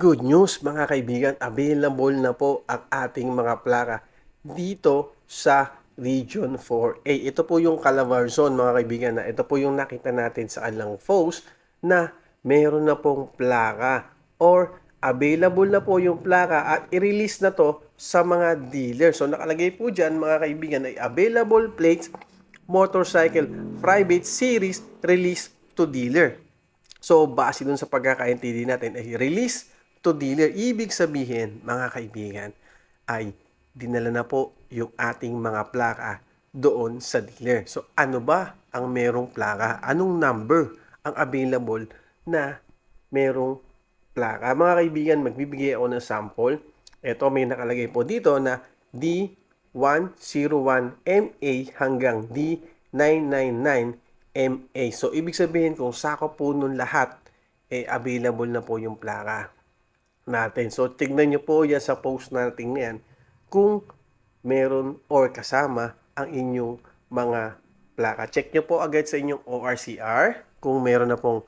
Good news mga kaibigan, available na po ang ating mga plaka dito sa Region 4A. Ito po yung Calabarzon mga kaibigan na ito po yung nakita natin sa alang post na meron na pong plaka or available na po yung plaka at i-release na to sa mga dealer. So nakalagay po dyan mga kaibigan ay available plates motorcycle private series release to dealer. So base dun sa pagkakaintindi natin ay release to dealer. Ibig sabihin mga kaibigan ay dinala na po yung ating mga plaka doon sa dealer. So ano ba ang merong plaka? Anong number ang available na merong plaka? Mga kaibigan, magbibigay ako ng sample. Ito may nakalagay po dito na D101MA hanggang D999MA. So ibig sabihin kung sakop po nun lahat, eh available na po yung plaka natin. So tignan nyo po yan sa post natin yan kung meron or kasama ang inyong mga plaka. Check nyo po agad sa inyong ORCR kung meron na pong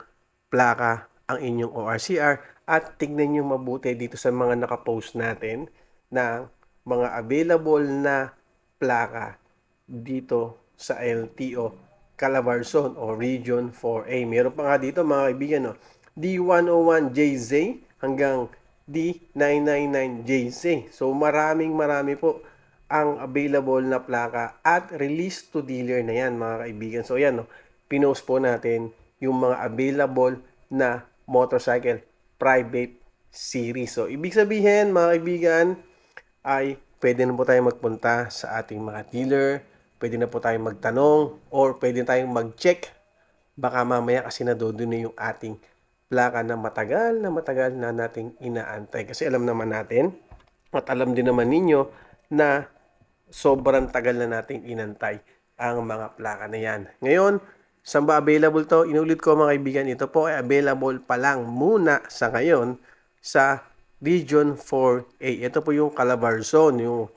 plaka ang inyong ORCR at tignan nyo mabuti dito sa mga nakapost natin na mga available na plaka dito sa LTO Calabarzon o Region 4A. Meron pa nga dito mga kaibigan, no? D101JZ hanggang D999JZ. So maraming marami po ang available na plaka at release to dealer na yan mga kaibigan. So yan, no? pinost po natin yung mga available na motorcycle private series. So ibig sabihin mga kaibigan ay pwede na po tayo magpunta sa ating mga dealer, pwede na po tayong magtanong or pwede tayong mag-check baka mamaya kasi nadodo na yung ating plaka na matagal na matagal na nating inaantay. Kasi alam naman natin at alam din naman ninyo na sobrang tagal na nating inantay ang mga plaka na yan. Ngayon, saan ba available to? Inulit ko mga kaibigan, ito po ay available pa lang muna sa ngayon sa Region 4A. Ito po yung Calabarzon, yung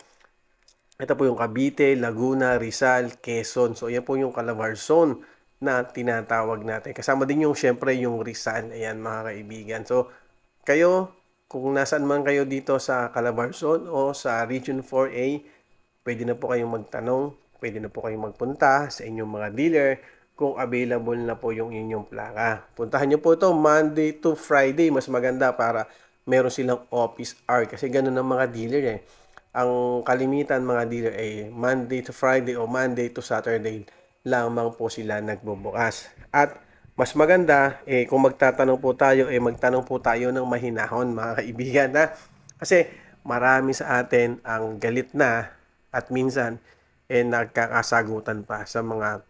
ito po yung Cavite, Laguna, Rizal, Quezon. So, yan po yung Calabarzon na tinatawag natin. Kasama din yung, syempre, yung Rizal. Ayan, mga kaibigan. So, kayo, kung nasaan man kayo dito sa Calabarzon o sa Region 4A, pwede na po kayong magtanong, pwede na po kayong magpunta sa inyong mga dealer kung available na po yung inyong plaka. Puntahan nyo po ito Monday to Friday. Mas maganda para meron silang office hour. Kasi ganun ang mga dealer eh ang kalimitan mga dealer ay Monday to Friday o Monday to Saturday lamang po sila nagbubukas. At mas maganda, eh, kung magtatanong po tayo, eh, magtanong po tayo ng mahinahon mga kaibigan. Na? Kasi marami sa atin ang galit na at minsan eh, nagkakasagutan pa sa mga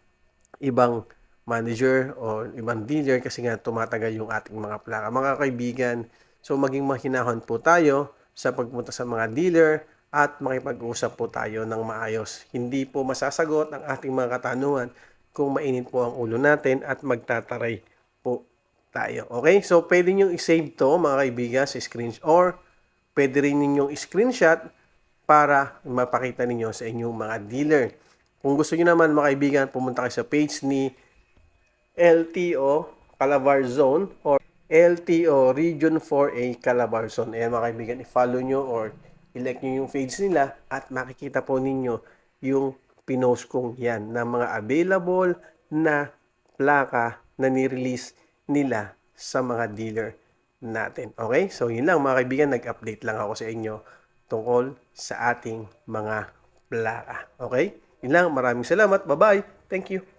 ibang manager o ibang dealer kasi nga tumatagal yung ating mga plaka. Mga kaibigan, so maging mahinahon po tayo sa pagpunta sa mga dealer, at makipag-usap po tayo ng maayos. Hindi po masasagot ang ating mga katanungan kung mainit po ang ulo natin at magtataray po tayo. Okay? So, pwede nyo i-save to mga kaibigan sa screenshot or pwede rin ninyong screenshot para mapakita ninyo sa inyong mga dealer. Kung gusto niyo naman mga kaibigan, pumunta kayo sa page ni LTO Calabar Zone or LTO Region 4A Calabar Zone. Ayan mga kaibigan, i-follow nyo or i-like nyo yung page nila at makikita po ninyo yung pinost kong yan na mga available na plaka na ni-release nila sa mga dealer natin. Okay? So, yun lang mga kaibigan, nag-update lang ako sa inyo tungkol sa ating mga plaka. Okay? Yun lang. Maraming salamat. Bye-bye. Thank you.